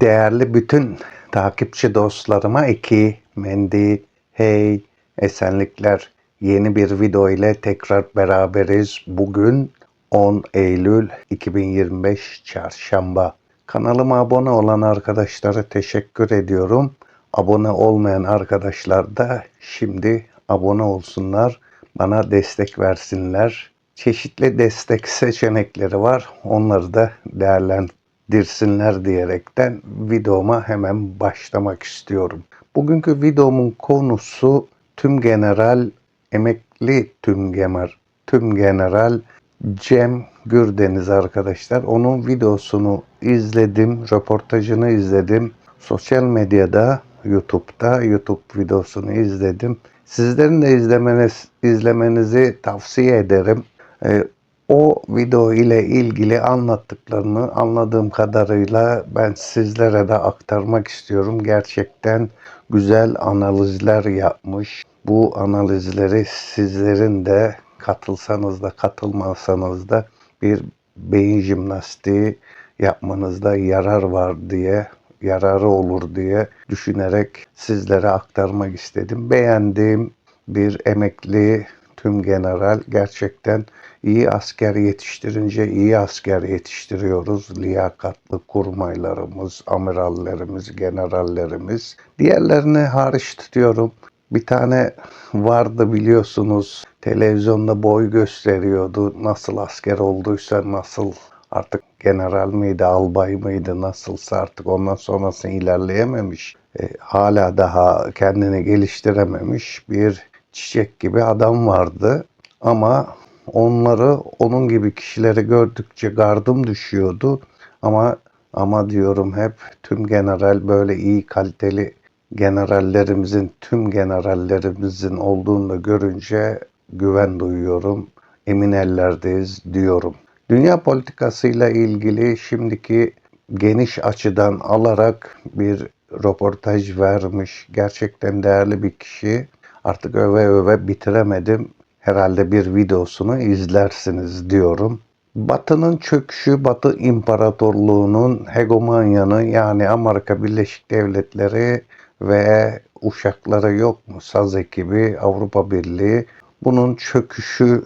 Değerli bütün takipçi dostlarıma iki Mendi, hey, esenlikler. Yeni bir video ile tekrar beraberiz. Bugün 10 Eylül 2025 Çarşamba. Kanalıma abone olan arkadaşlara teşekkür ediyorum. Abone olmayan arkadaşlar da şimdi abone olsunlar. Bana destek versinler. Çeşitli destek seçenekleri var. Onları da değerlendirsinler diyerekten videoma hemen başlamak istiyorum. Bugünkü videomun konusu tüm general emekli tüm gemer tüm general Cem Gürdeniz arkadaşlar. Onun videosunu izledim, röportajını izledim. Sosyal medyada, YouTube'da YouTube videosunu izledim. Sizlerin de izlemeniz, izlemenizi tavsiye ederim. Ee, o video ile ilgili anlattıklarını anladığım kadarıyla ben sizlere de aktarmak istiyorum. Gerçekten güzel analizler yapmış. Bu analizleri sizlerin de katılsanız da katılmasanız da bir beyin jimnastiği yapmanızda yarar var diye yararı olur diye düşünerek sizlere aktarmak istedim. Beğendiğim bir emekli tüm general gerçekten iyi asker yetiştirince iyi asker yetiştiriyoruz. Liyakatlı kurmaylarımız, amirallerimiz, generallerimiz. Diğerlerini hariç tutuyorum. Bir tane vardı biliyorsunuz televizyonda boy gösteriyordu. Nasıl asker olduysa nasıl artık general miydi, albay mıydı nasılsa artık ondan sonrasını ilerleyememiş. E, hala daha kendini geliştirememiş bir çiçek gibi adam vardı. Ama onları onun gibi kişileri gördükçe gardım düşüyordu. Ama ama diyorum hep tüm general böyle iyi kaliteli generallerimizin tüm generallerimizin olduğunu da görünce güven duyuyorum. Emin ellerdeyiz diyorum. Dünya politikasıyla ilgili şimdiki geniş açıdan alarak bir röportaj vermiş. Gerçekten değerli bir kişi. Artık öve öve bitiremedim. Herhalde bir videosunu izlersiniz diyorum. Batı'nın çöküşü, Batı İmparatorluğu'nun hegemonyanı yani Amerika Birleşik Devletleri ve uşakları yok mu? Saz ekibi, Avrupa Birliği bunun çöküşü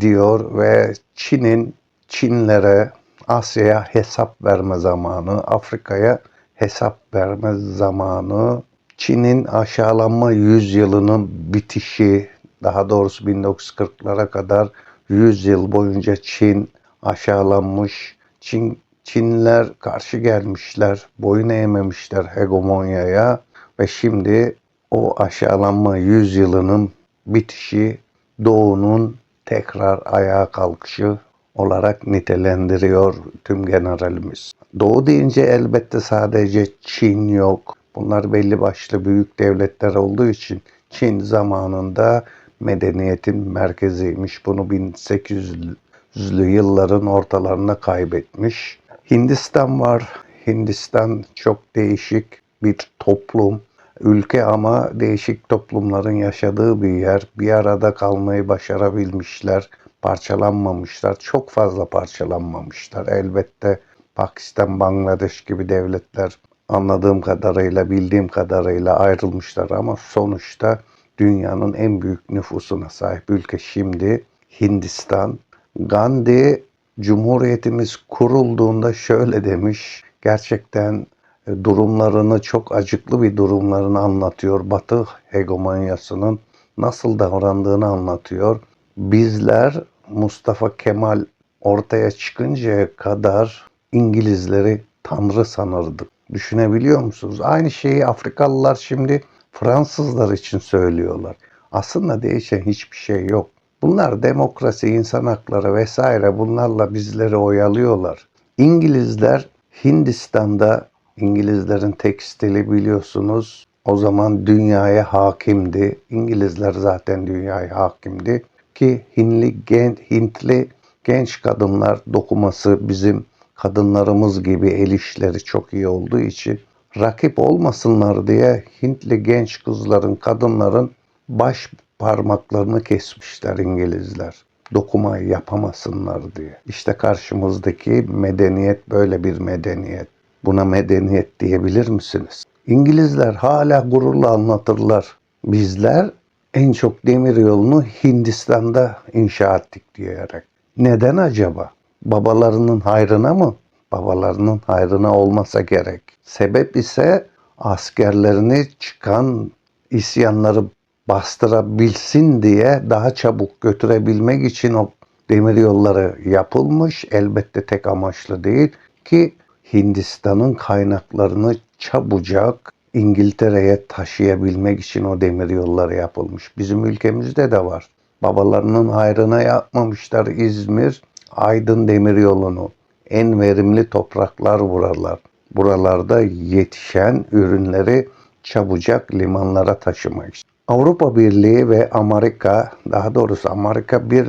diyor ve Çin'in Çinlere, Asya'ya hesap verme zamanı, Afrika'ya hesap verme zamanı, Çin'in aşağılanma yüzyılının bitişi, daha doğrusu 1940'lara kadar 100 yıl boyunca Çin aşağılanmış. Çin Çinliler karşı gelmişler, boyun eğmemişler hegemonyaya ve şimdi o aşağılanma yüzyılının bitişi Doğu'nun tekrar ayağa kalkışı olarak nitelendiriyor tüm generalimiz. Doğu deyince elbette sadece Çin yok. Bunlar belli başlı büyük devletler olduğu için Çin zamanında medeniyetin merkeziymiş. Bunu 1800'lü yılların ortalarına kaybetmiş. Hindistan var. Hindistan çok değişik bir toplum ülke ama değişik toplumların yaşadığı bir yer. Bir arada kalmayı başarabilmişler, parçalanmamışlar. Çok fazla parçalanmamışlar. Elbette Pakistan, Bangladeş gibi devletler anladığım kadarıyla, bildiğim kadarıyla ayrılmışlar ama sonuçta dünyanın en büyük nüfusuna sahip ülke şimdi Hindistan. Gandhi Cumhuriyetimiz kurulduğunda şöyle demiş. Gerçekten e, durumlarını çok acıklı bir durumlarını anlatıyor. Batı hegemonyasının nasıl davrandığını anlatıyor. Bizler Mustafa Kemal ortaya çıkıncaya kadar İngilizleri tanrı sanırdık. Düşünebiliyor musunuz? Aynı şeyi Afrikalılar şimdi Fransızlar için söylüyorlar. Aslında değişen hiçbir şey yok. Bunlar demokrasi, insan hakları vesaire bunlarla bizleri oyalıyorlar. İngilizler Hindistan'da İngilizlerin tekstili biliyorsunuz o zaman dünyaya hakimdi. İngilizler zaten dünyaya hakimdi ki Hintli, gen, Hintli genç kadınlar dokuması bizim kadınlarımız gibi el işleri çok iyi olduğu için rakip olmasınlar diye Hintli genç kızların, kadınların baş parmaklarını kesmişler İngilizler. Dokuma yapamasınlar diye. İşte karşımızdaki medeniyet böyle bir medeniyet. Buna medeniyet diyebilir misiniz? İngilizler hala gururla anlatırlar. Bizler en çok demir yolunu Hindistan'da inşa ettik diyerek. Neden acaba? Babalarının hayrına mı? Babalarının hayrına olmasa gerek. Sebep ise askerlerini çıkan isyanları bastırabilsin diye daha çabuk götürebilmek için o demir yolları yapılmış. Elbette tek amaçlı değil ki Hindistan'ın kaynaklarını çabucak İngiltere'ye taşıyabilmek için o demir yolları yapılmış. Bizim ülkemizde de var. Babalarının hayrına yapmamışlar İzmir, Aydın demir yolunu. En verimli topraklar buralar. Buralarda yetişen ürünleri çabucak limanlara taşımak. Avrupa Birliği ve Amerika, daha doğrusu Amerika bir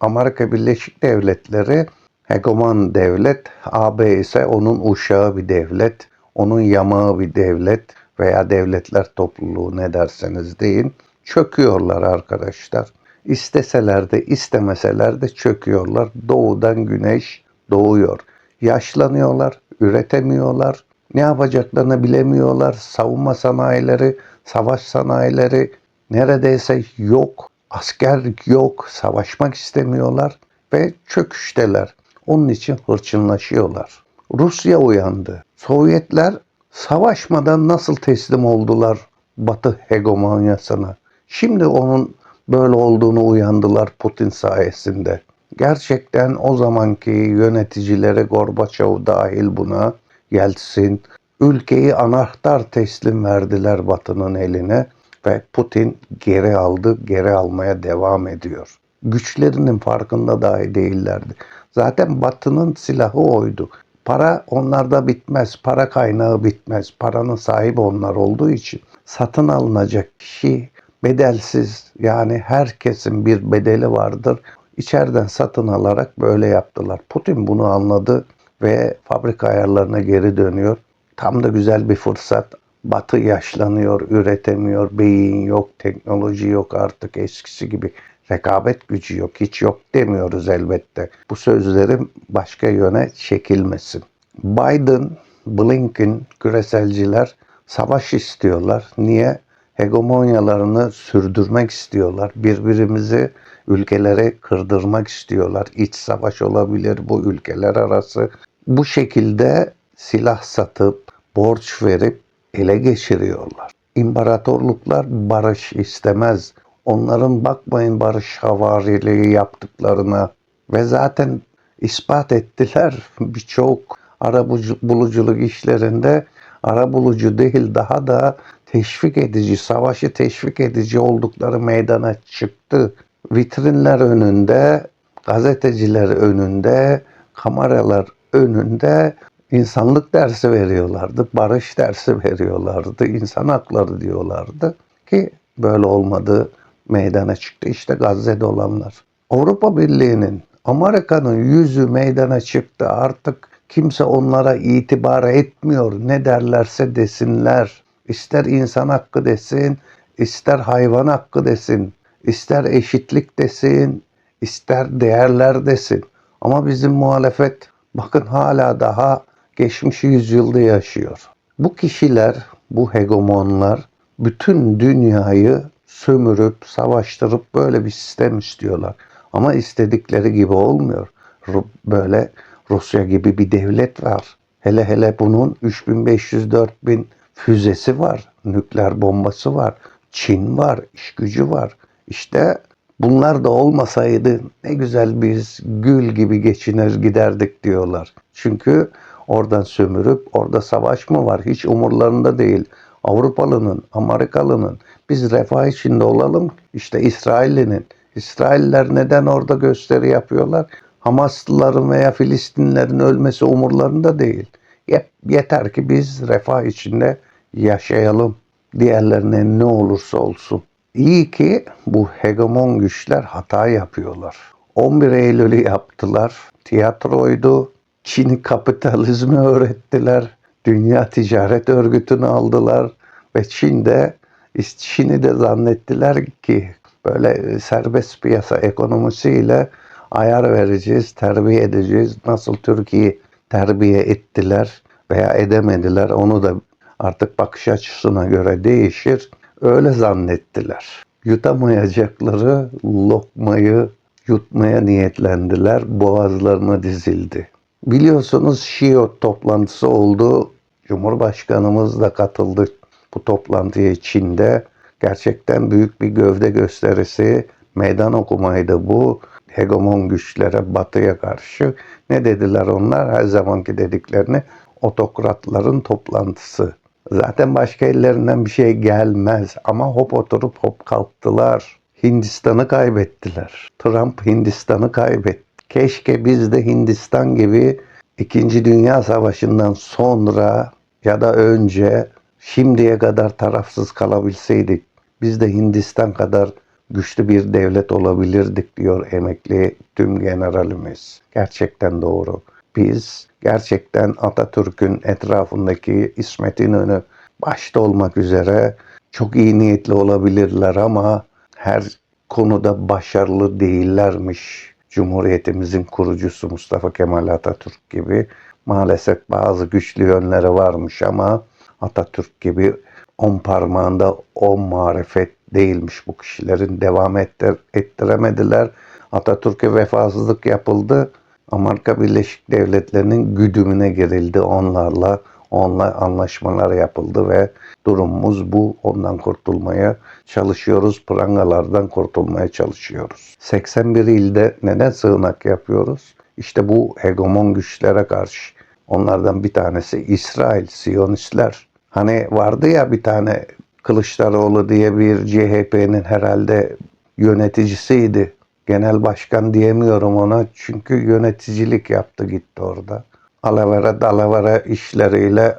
Amerika Birleşik Devletleri hegemon devlet, AB ise onun uşağı bir devlet, onun yamağı bir devlet veya devletler topluluğu ne derseniz deyin. Çöküyorlar arkadaşlar. İsteseler de istemeseler de çöküyorlar. Doğudan güneş doğuyor. Yaşlanıyorlar, üretemiyorlar. Ne yapacaklarını bilemiyorlar. Savunma sanayileri, savaş sanayileri neredeyse yok. Asker yok, savaşmak istemiyorlar ve çöküşteler. Onun için hırçınlaşıyorlar. Rusya uyandı. Sovyetler savaşmadan nasıl teslim oldular Batı hegemonyasına? Şimdi onun böyle olduğunu uyandılar Putin sayesinde. Gerçekten o zamanki yöneticileri Gorbaçov dahil buna Yeltsin ülkeyi anahtar teslim verdiler Batı'nın eline ve Putin geri aldı, geri almaya devam ediyor. Güçlerinin farkında dahi değillerdi. Zaten Batı'nın silahı oydu. Para onlarda bitmez, para kaynağı bitmez. Paranın sahibi onlar olduğu için satın alınacak kişi bedelsiz yani herkesin bir bedeli vardır. İçeriden satın alarak böyle yaptılar. Putin bunu anladı ve fabrika ayarlarına geri dönüyor. Tam da güzel bir fırsat. Batı yaşlanıyor, üretemiyor, beyin yok, teknoloji yok artık eskisi gibi. Rekabet gücü yok, hiç yok demiyoruz elbette. Bu sözlerim başka yöne çekilmesin. Biden, Blinken, küreselciler savaş istiyorlar. Niye? Hegemonyalarını sürdürmek istiyorlar. Birbirimizi ülkeleri kırdırmak istiyorlar. İç savaş olabilir bu ülkeler arası. Bu şekilde silah satıp, borç verip ele geçiriyorlar. İmparatorluklar barış istemez. Onların bakmayın barış havariliği yaptıklarına ve zaten ispat ettiler birçok ara buluculuk işlerinde ara bulucu değil daha da teşvik edici, savaşı teşvik edici oldukları meydana çıktı. Vitrinler önünde, gazeteciler önünde, kameralar önünde insanlık dersi veriyorlardı, barış dersi veriyorlardı, insan hakları diyorlardı ki böyle olmadı meydana çıktı. İşte Gazze'de olanlar. Avrupa Birliği'nin, Amerika'nın yüzü meydana çıktı. Artık kimse onlara itibar etmiyor. Ne derlerse desinler. İster insan hakkı desin, ister hayvan hakkı desin, ister eşitlik desin, ister değerler desin. Ama bizim muhalefet bakın hala daha geçmiş yüzyılda yaşıyor. Bu kişiler, bu hegemonlar bütün dünyayı sömürüp, savaştırıp böyle bir sistem istiyorlar. Ama istedikleri gibi olmuyor. Böyle Rusya gibi bir devlet var. Hele hele bunun 3500-4000 füzesi var, nükleer bombası var, Çin var, iş gücü var. İşte bunlar da olmasaydı ne güzel biz gül gibi geçinir giderdik diyorlar. Çünkü oradan sömürüp orada savaş mı var hiç umurlarında değil. Avrupalının, Amerikalının biz refah içinde olalım. İşte İsrail'inin. İsrailler neden orada gösteri yapıyorlar? Hamaslıların veya Filistinlerin ölmesi umurlarında değil. Yeter ki biz refah içinde yaşayalım. Diğerlerine ne olursa olsun. İyi ki bu hegemon güçler hata yapıyorlar. 11 Eylül'ü yaptılar. Tiyatroydu. Çin kapitalizmi öğrettiler. Dünya Ticaret Örgütü'nü aldılar ve Çin'de Çin'i de zannettiler ki böyle serbest piyasa ekonomisiyle ayar vereceğiz, terbiye edeceğiz. Nasıl Türkiye terbiye ettiler. veya edemediler. Onu da artık bakış açısına göre değişir. Öyle zannettiler. Yutamayacakları lokmayı yutmaya niyetlendiler. Boğazlarına dizildi. Biliyorsunuz Şio toplantısı oldu. Cumhurbaşkanımız da katıldı bu toplantıya içinde. Gerçekten büyük bir gövde gösterisi, meydan okumaydı bu. Hegemon güçlere, batıya karşı. Ne dediler onlar? Her zamanki dediklerini otokratların toplantısı. Zaten başka ellerinden bir şey gelmez ama hop oturup hop kalktılar. Hindistan'ı kaybettiler. Trump Hindistan'ı kaybetti. Keşke biz de Hindistan gibi İkinci Dünya Savaşı'ndan sonra ya da önce şimdiye kadar tarafsız kalabilseydik biz de Hindistan kadar güçlü bir devlet olabilirdik diyor emekli tüm generalimiz. Gerçekten doğru. Biz gerçekten Atatürk'ün etrafındaki İsmet İnönü başta olmak üzere çok iyi niyetli olabilirler ama her konuda başarılı değillermiş. Cumhuriyetimizin kurucusu Mustafa Kemal Atatürk gibi maalesef bazı güçlü yönleri varmış ama Atatürk gibi on parmağında on marifet değilmiş bu kişilerin devam ettir, ettiremediler. Atatürk'e vefasızlık yapıldı. Amerika Birleşik Devletleri'nin güdümüne girildi onlarla. Onunla anlaşmalar yapıldı ve durumumuz bu. Ondan kurtulmaya çalışıyoruz. Prangalardan kurtulmaya çalışıyoruz. 81 ilde neden sığınak yapıyoruz? İşte bu hegemon güçlere karşı. Onlardan bir tanesi İsrail, Siyonistler. Hani vardı ya bir tane Kılıçdaroğlu diye bir CHP'nin herhalde yöneticisiydi. Genel başkan diyemiyorum ona çünkü yöneticilik yaptı gitti orada. Alavera dalavera işleriyle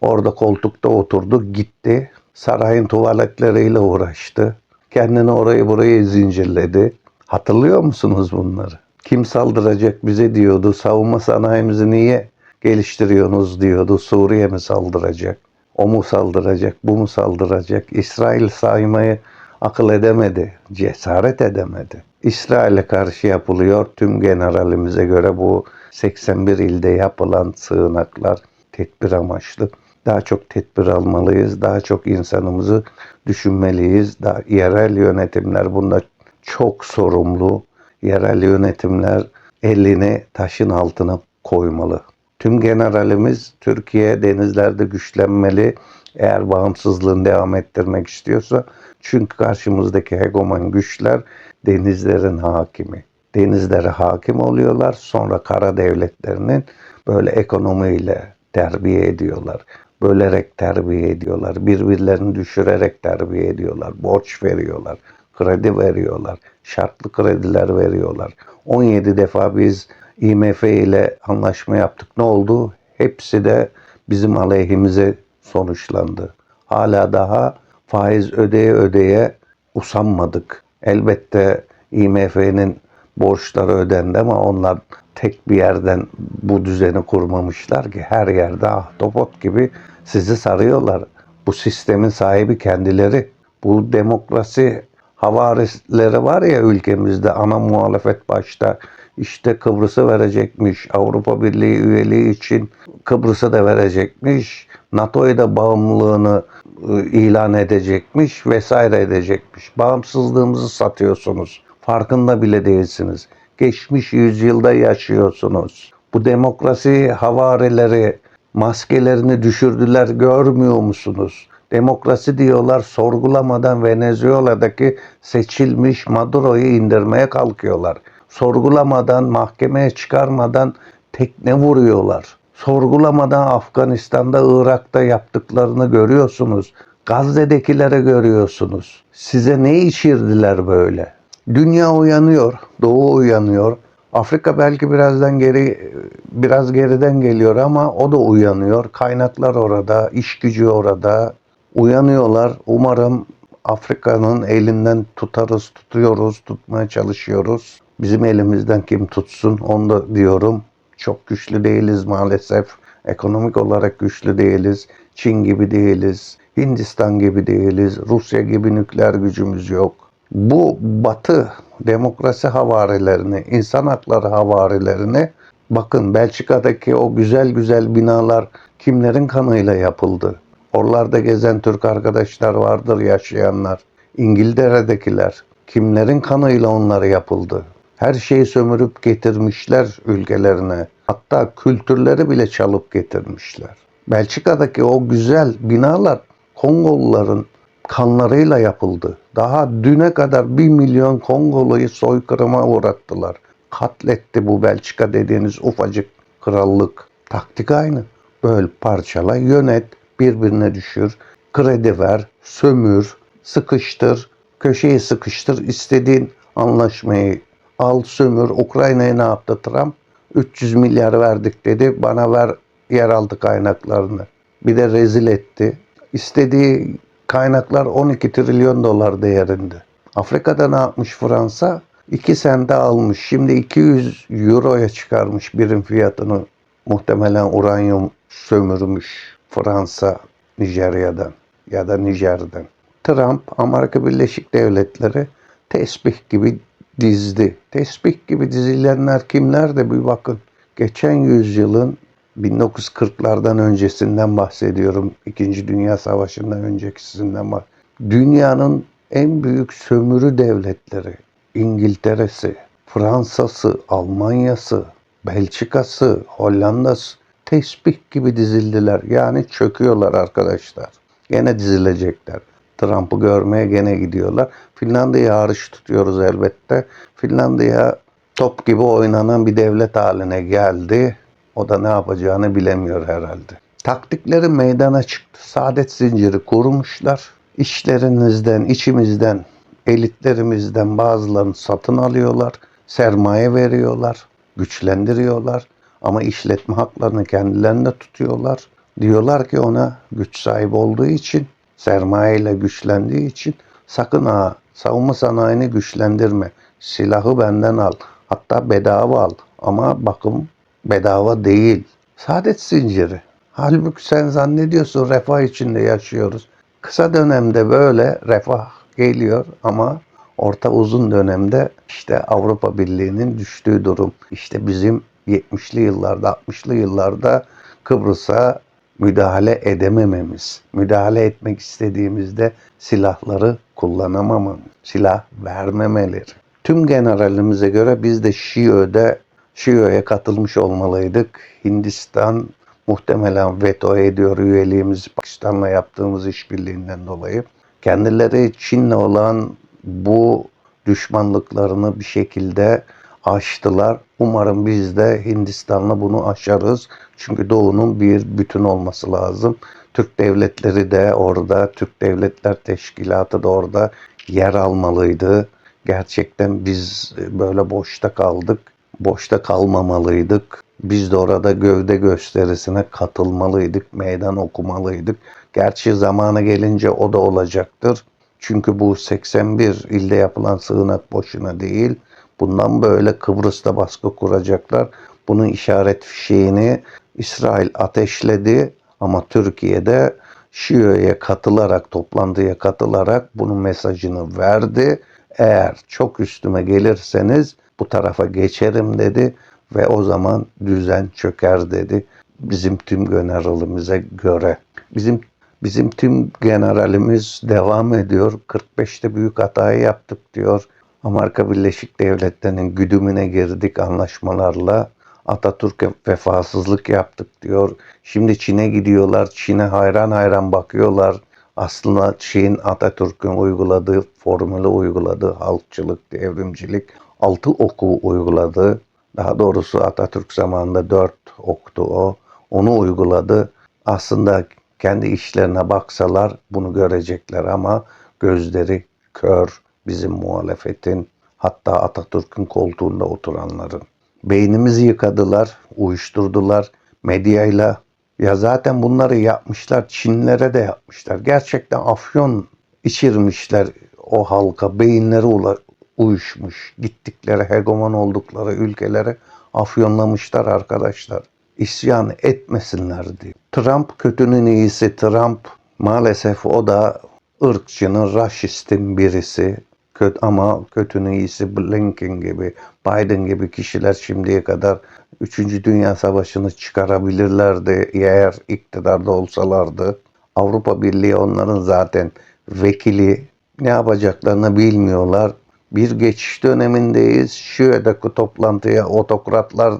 orada koltukta oturdu gitti. Sarayın tuvaletleriyle uğraştı. Kendini orayı burayı zincirledi. Hatırlıyor musunuz bunları? Kim saldıracak bize diyordu. Savunma sanayimizi niye geliştiriyorsunuz diyordu. Suriye mi saldıracak? O mu saldıracak? Bu mu saldıracak? İsrail saymayı akıl edemedi. Cesaret edemedi. İsrail'e karşı yapılıyor. Tüm generalimize göre bu 81 ilde yapılan sığınaklar tedbir amaçlı. Daha çok tedbir almalıyız. Daha çok insanımızı düşünmeliyiz. Daha yerel yönetimler bunda çok sorumlu. Yerel yönetimler elini taşın altına koymalı. Tüm generalimiz Türkiye denizlerde güçlenmeli eğer bağımsızlığını devam ettirmek istiyorsa. Çünkü karşımızdaki hegemon güçler denizlerin hakimi. Denizlere hakim oluyorlar. Sonra kara devletlerinin böyle ekonomiyle terbiye ediyorlar. Bölerek terbiye ediyorlar. Birbirlerini düşürerek terbiye ediyorlar. Borç veriyorlar. Kredi veriyorlar. Şartlı krediler veriyorlar. 17 defa biz IMF ile anlaşma yaptık. Ne oldu? Hepsi de bizim aleyhimize sonuçlandı. Hala daha faiz ödeye ödeye usanmadık. Elbette IMF'nin borçları ödendi ama onlar tek bir yerden bu düzeni kurmamışlar ki her yerde ahtapot gibi sizi sarıyorlar. Bu sistemin sahibi kendileri. Bu demokrasi havarisleri var ya ülkemizde ana muhalefet başta işte Kıbrıs'ı verecekmiş. Avrupa Birliği üyeliği için Kıbrıs'ı da verecekmiş. NATO'ya da bağımlılığını ıı, ilan edecekmiş vesaire edecekmiş. Bağımsızlığımızı satıyorsunuz. Farkında bile değilsiniz. Geçmiş yüzyılda yaşıyorsunuz. Bu demokrasi havarileri maskelerini düşürdüler görmüyor musunuz? Demokrasi diyorlar sorgulamadan Venezuela'daki seçilmiş Maduro'yu indirmeye kalkıyorlar. Sorgulamadan, mahkemeye çıkarmadan tekne vuruyorlar. Sorgulamadan Afganistan'da, Irak'ta yaptıklarını görüyorsunuz. Gazze'dekilere görüyorsunuz. Size ne içirdiler böyle? Dünya uyanıyor, Doğu uyanıyor. Afrika belki birazdan geri biraz geriden geliyor ama o da uyanıyor. Kaynaklar orada, iş gücü orada. Uyanıyorlar. Umarım Afrika'nın elinden tutarız, tutuyoruz, tutmaya çalışıyoruz. Bizim elimizden kim tutsun onu da diyorum. Çok güçlü değiliz maalesef. Ekonomik olarak güçlü değiliz. Çin gibi değiliz. Hindistan gibi değiliz. Rusya gibi nükleer gücümüz yok. Bu batı demokrasi havarilerini, insan hakları havarilerini bakın Belçika'daki o güzel güzel binalar kimlerin kanıyla yapıldı? Oralarda gezen Türk arkadaşlar vardır yaşayanlar. İngiltere'dekiler. Kimlerin kanıyla onları yapıldı? Her şeyi sömürüp getirmişler ülkelerine. Hatta kültürleri bile çalıp getirmişler. Belçika'daki o güzel binalar Kongoluların kanlarıyla yapıldı. Daha düne kadar bir milyon Kongolu'yu soykırıma uğrattılar. Katletti bu Belçika dediğiniz ufacık krallık. Taktik aynı. Böl, parçala, yönet, birbirine düşür, kredi ver, sömür, sıkıştır, köşeyi sıkıştır, istediğin anlaşmayı al, sömür. Ukrayna'ya ne yaptı Trump? 300 milyar verdik dedi, bana ver yeraltı kaynaklarını. Bir de rezil etti. İstediği kaynaklar 12 trilyon dolar değerinde. Afrika'da ne yapmış Fransa? 2 sente almış. Şimdi 200 euroya çıkarmış birim fiyatını. Muhtemelen uranyum sömürmüş Fransa Nijerya'dan ya da Nijer'den. Trump Amerika Birleşik Devletleri tesbih gibi dizdi. Tesbih gibi dizilenler kimler de bir bakın. Geçen yüzyılın 1940'lardan öncesinden bahsediyorum. İkinci Dünya Savaşı'ndan öncekisinden bak. Dünyanın en büyük sömürü devletleri İngiltere'si, Fransa'sı, Almanya'sı, Belçika'sı, Hollanda'sı tesbih gibi dizildiler. Yani çöküyorlar arkadaşlar. Gene dizilecekler. Trump'ı görmeye gene gidiyorlar. Finlandiya'ya hariç tutuyoruz elbette. Finlandiya top gibi oynanan bir devlet haline geldi. O da ne yapacağını bilemiyor herhalde. Taktikleri meydana çıktı. Saadet zinciri kurmuşlar. İşlerinizden, içimizden, elitlerimizden bazılarını satın alıyorlar. Sermaye veriyorlar, güçlendiriyorlar. Ama işletme haklarını kendilerine tutuyorlar. Diyorlar ki ona güç sahibi olduğu için, sermayeyle güçlendiği için sakın ha savunma sanayini güçlendirme. Silahı benden al. Hatta bedava al. Ama bakın bedava değil. Saadet zinciri. Halbuki sen zannediyorsun refah içinde yaşıyoruz. Kısa dönemde böyle refah geliyor ama orta uzun dönemde işte Avrupa Birliği'nin düştüğü durum. İşte bizim 70'li yıllarda 60'lı yıllarda Kıbrıs'a müdahale edemememiz. Müdahale etmek istediğimizde silahları kullanamamamız. Silah vermemeleri. Tüm generalimize göre biz de Şiö'de Şiö'ye katılmış olmalıydık. Hindistan muhtemelen veto ediyor üyeliğimizi Pakistan'la yaptığımız işbirliğinden dolayı. Kendileri Çin'le olan bu düşmanlıklarını bir şekilde aştılar. Umarım biz de Hindistan'la bunu aşarız. Çünkü Doğu'nun bir bütün olması lazım. Türk devletleri de orada, Türk Devletler Teşkilatı da orada yer almalıydı. Gerçekten biz böyle boşta kaldık. Boşta kalmamalıydık. Biz de orada gövde gösterisine katılmalıydık, meydan okumalıydık. Gerçi zamanı gelince o da olacaktır. Çünkü bu 81 ilde yapılan sığınak boşuna değil. Bundan böyle Kıbrıs'ta baskı kuracaklar. Bunun işaret fişeğini İsrail ateşledi ama Türkiye'de Şiö'ye katılarak, toplantıya katılarak bunun mesajını verdi. Eğer çok üstüme gelirseniz bu tarafa geçerim dedi ve o zaman düzen çöker dedi. Bizim tüm generalimize göre. Bizim bizim tüm generalimiz devam ediyor. 45'te büyük hatayı yaptık diyor. Amerika Birleşik Devletleri'nin güdümüne girdik anlaşmalarla. Atatürk'e vefasızlık yaptık diyor. Şimdi Çin'e gidiyorlar. Çin'e hayran hayran bakıyorlar. Aslında Çin Atatürk'ün uyguladığı formülü uyguladı. Halkçılık, devrimcilik. Altı oku uyguladı. Daha doğrusu Atatürk zamanında dört oktu o. Onu uyguladı. Aslında kendi işlerine baksalar bunu görecekler ama gözleri kör bizim muhalefetin hatta Atatürk'ün koltuğunda oturanların. Beynimizi yıkadılar, uyuşturdular medyayla. Ya zaten bunları yapmışlar, Çinlere de yapmışlar. Gerçekten afyon içirmişler o halka, beyinleri uyuşmuş. Gittikleri, hegemon oldukları ülkelere afyonlamışlar arkadaşlar. İsyan etmesinler diye. Trump kötünün iyisi. Trump maalesef o da ırkçının, raşistin birisi. Kötü, ama kötünün iyisi Blinken gibi, Biden gibi kişiler şimdiye kadar Üçüncü Dünya Savaşı'nı çıkarabilirlerdi eğer iktidarda olsalardı. Avrupa Birliği onların zaten vekili ne yapacaklarını bilmiyorlar. Bir geçiş dönemindeyiz. Şii'deki toplantıya otokratlar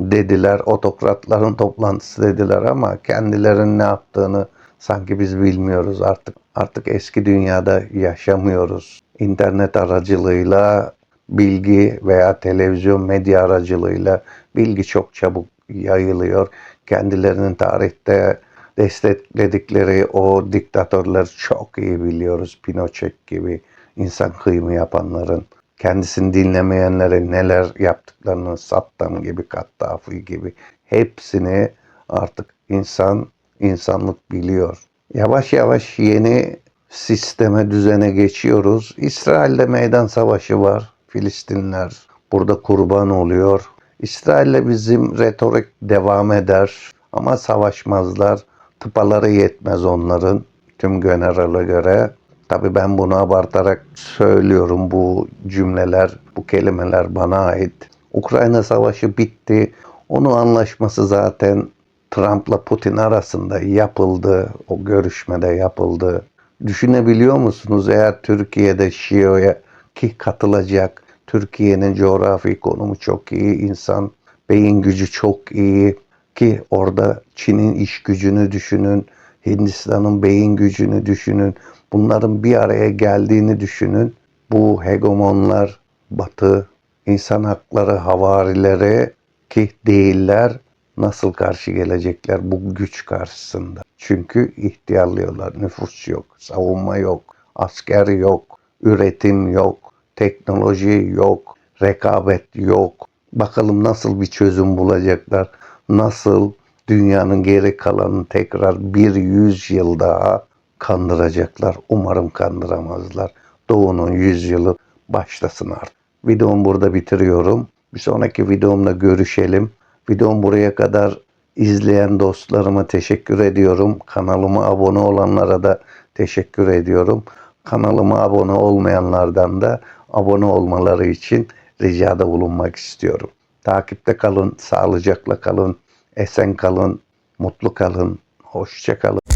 dediler. Otokratların toplantısı dediler ama kendilerinin ne yaptığını sanki biz bilmiyoruz artık. Artık eski dünyada yaşamıyoruz. İnternet aracılığıyla bilgi veya televizyon medya aracılığıyla bilgi çok çabuk yayılıyor. Kendilerinin tarihte destekledikleri o diktatörler çok iyi biliyoruz. Pinochet gibi insan kıyımı yapanların, kendisini dinlemeyenlere neler yaptıklarını, Saddam gibi, Kaddafi gibi hepsini artık insan, insanlık biliyor. Yavaş yavaş yeni sisteme, düzene geçiyoruz. İsrail'de meydan savaşı var. Filistinler burada kurban oluyor. İsrail'le bizim retorik devam eder ama savaşmazlar. Tıpaları yetmez onların tüm generale göre. Tabii ben bunu abartarak söylüyorum. Bu cümleler, bu kelimeler bana ait. Ukrayna savaşı bitti. Onun anlaşması zaten Trump'la Putin arasında yapıldı. O görüşmede yapıldı. Düşünebiliyor musunuz eğer Türkiye'de Şio'ya ki katılacak. Türkiye'nin coğrafi konumu çok iyi. insan beyin gücü çok iyi ki orada Çin'in iş gücünü düşünün. Hindistan'ın beyin gücünü düşünün. Bunların bir araya geldiğini düşünün. Bu hegemonlar Batı, insan hakları havarileri ki değiller nasıl karşı gelecekler bu güç karşısında? Çünkü ihtiyarlıyorlar. Nüfus yok, savunma yok, asker yok, üretim yok, teknoloji yok, rekabet yok. Bakalım nasıl bir çözüm bulacaklar? Nasıl dünyanın geri kalanını tekrar bir yüzyıl daha kandıracaklar? Umarım kandıramazlar. Doğu'nun yüzyılı başlasın artık. Videomu burada bitiriyorum. Bir sonraki videomda görüşelim. Videomu buraya kadar izleyen dostlarıma teşekkür ediyorum. Kanalıma abone olanlara da teşekkür ediyorum. Kanalıma abone olmayanlardan da abone olmaları için ricada bulunmak istiyorum. Takipte kalın, sağlıcakla kalın, esen kalın, mutlu kalın, hoşça kalın.